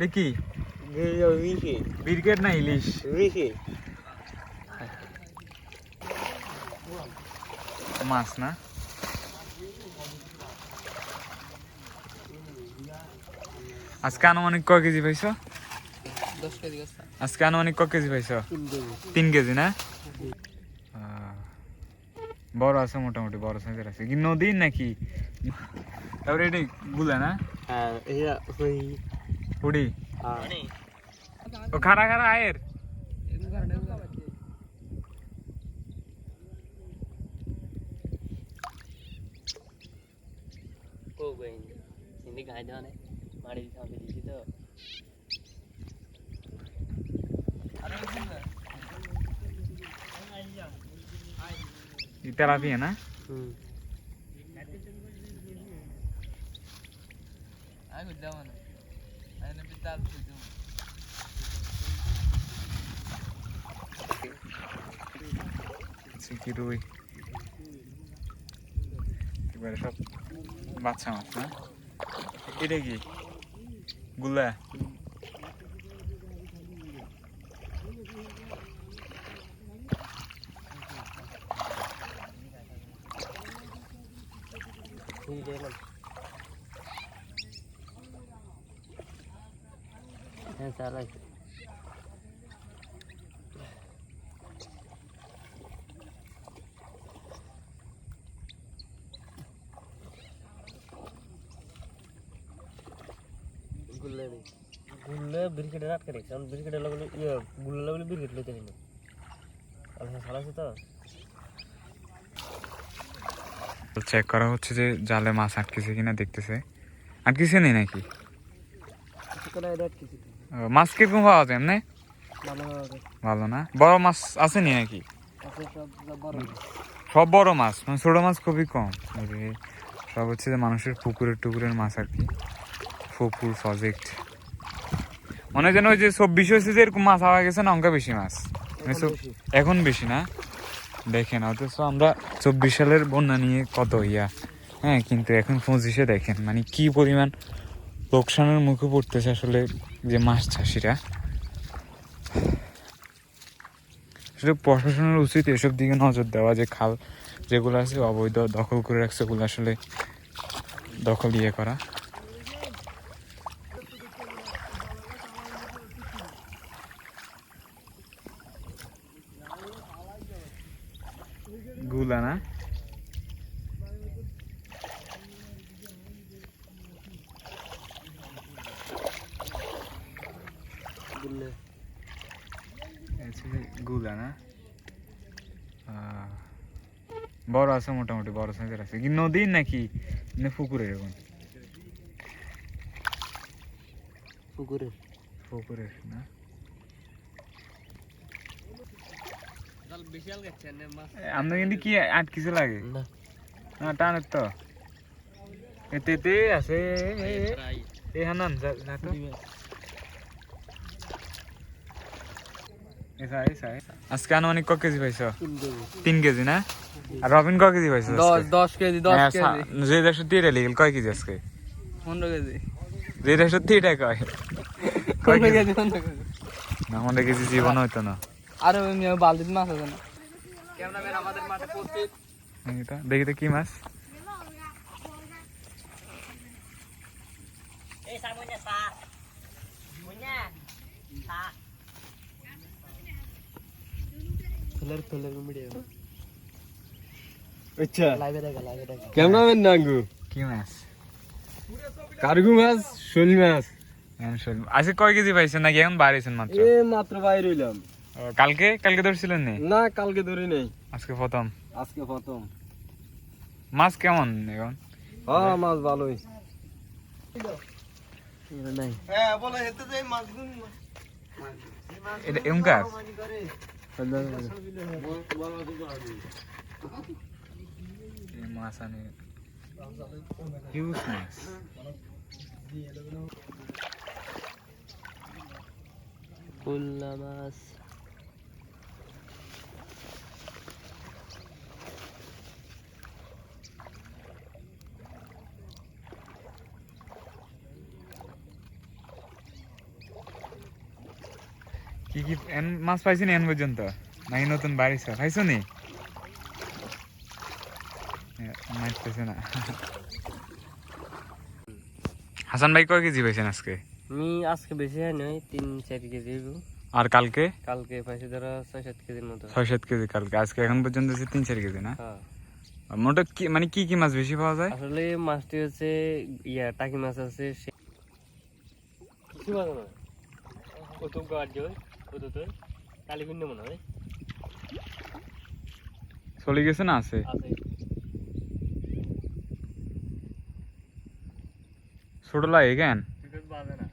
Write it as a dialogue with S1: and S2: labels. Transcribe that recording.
S1: দেখি ব্রিগেড না ইলিশ মাছ না আজকে আনুমানিক ক কেজি পাইছো
S2: দশ কেজি গাছ
S1: আজকে আনুমানিক ক কেজি পাইছো
S2: তিন কেজি।
S1: না? বড় আছে মোটামুটি বড় সাইজের আছে। কি নদী নাকি? তারপরে এটা গুলা না?
S2: হ্যাঁ
S1: उडी. ओ खरा खरा
S2: आहेर. को गई हिंदी खाए जाने मारे दी सांपे दी तो
S1: इतना भी
S2: है ना? हम्म. आई गुड जाओ ना.
S1: চিকি রুই এবারে সব বাচ্চা মাছ না? এটা কি? গুলা
S2: হ্যাঁ চালাই গুল্লে নেই গুল্লে ব্রিকেটে আটকে রেখেছে কারণ ব্রিকেটে লাগলে ইয়ে গুল্লে লাগলে ব্রিকেট লইতে নিল আচ্ছা সারাছে তো
S1: চেক করা হচ্ছে যে জালে মাছ আটকেছে কিনা দেখতেছে। আটকেছে নেই নাকি?
S2: কোথায় এটা আটকেছি।
S1: ও, মাছ কীরকম পাওয়া যায় এমনি?
S2: ভালো
S1: না? বড় মাছ আছে নি নাকি?
S2: সব বড়
S1: মাছ। মানে ছোট মাছ খুবই কম। সব হচ্ছে যে মানুষের পুকুরের টুকুরের মাছ আর কি। পুকুর প্রজেক্ট মনে যেন ওই যে চব্বিশ হয়েছে যে এরকম মাছ হওয়া গেছে না অঙ্কা বেশি মাছ। মানে। এখন বেশি না? দেখেন অথচ আমরা চব্বিশ সালের বন্যা নিয়ে কত ইয়া। হ্যাঁ কিন্তু এখন পঁচিশে দেখেন মানে কি পরিমাণ লোকসানের মুখে পড়তেছে আসলে যে মাছ চাষিরা, আসলে প্রশাসনের উচিত এসব দিকে নজর দেওয়া, যে খাল যেগুলো আছে অবৈধ, দখল করে রাখছে ওগুলো আসলে দখল ইয়ে করা। গুলা না?
S2: গুল্লে
S1: গুলা না বড় আছে মোটামুটি বড় সাইজের আছে কি নদীর নাকি পুকুরের এখন
S2: পুকুরে
S1: পুকুরের না আমরা কিন্তু কি আটকিছে লাগে
S2: না
S1: না টানের তো এতে আছে এ হানান যা তো আজকে আনুমানিক ক কেজি পাইছো?
S2: তিন কেজি।
S1: না? আর রবিন ক কেজি পাইছো
S2: দশ? কেজি দশ
S1: হ্যাঁ,
S2: কেজি।
S1: যে দেড়শো লিগেল কয় কেজি আজকে?
S2: পনেরো কেজি।
S1: যে দেড়শো দিয়ে কয়? কয়
S2: পনেরো
S1: কেজি?
S2: কেজি পনেরো কেজি।
S1: না আমাদের কেজি জীবন হইতো না।
S2: আরে মাছ আছে না? ক্যামেরাম্যান আমাদের মাঠে প্রস্তুত
S1: দেখি তো, দেখি তো কি মাছ।
S2: এই সামনে মুন্না সা ফেলার ফেলার মিডিয়া
S3: আচ্ছা
S2: লাইভে দেখা লাইভে দেখা
S3: ক্যামেরাম্যান নাঙ্গু
S1: কি মাছ
S3: কার্গু মাছ শোল মাছ
S1: আজকে কয় কেজি পাইছেন নাকি এখন বাড়িয়েছেন মাত্র
S3: এ মাত্র বাইরে হইলাম
S1: কালকে কালকে ধরছিলেন নি
S3: না কালকে ধরি নেই
S1: আজকে প্রথম
S3: আজকে প্রথম
S1: মাছ কেমন এখন
S3: হ্যাঁ মাছ ভালোই
S2: নাই
S1: এটা এমকার এই মাছ আনে হিউজ মাছ
S2: কুল্লা মাছ
S1: কি কি এন মাছ পাইছি না এন পর্যন্ত? নাকি নতুন বাড়িছ খাইছো নি মাছ পাইছে না। হাসান ভাই কয় কেজি পাইছেন আজকে?
S2: আমি আজকে বেশি হয় নয় তিন চার কেজি
S1: আর কালকে?
S2: কালকে পাইছি ধরো ছয় সাত কেজির মতো।
S1: ছয় সাত কেজি কালকে। আজকে এখন পর্যন্ত হচ্ছে তিন চার কেজি না?
S2: হ্যাঁ
S1: মোটা কি মানে কি কি মাছ বেশি পাওয়া যায়?
S2: আসলে মাছটি হচ্ছে ইয়া টাকি মাছ আছে সে- মাছ গাছ জয় কত মনে হয়।
S1: চলে গেছে না আছে?
S2: আছে।
S1: ছোট লাগে কেন?
S2: বাজে না।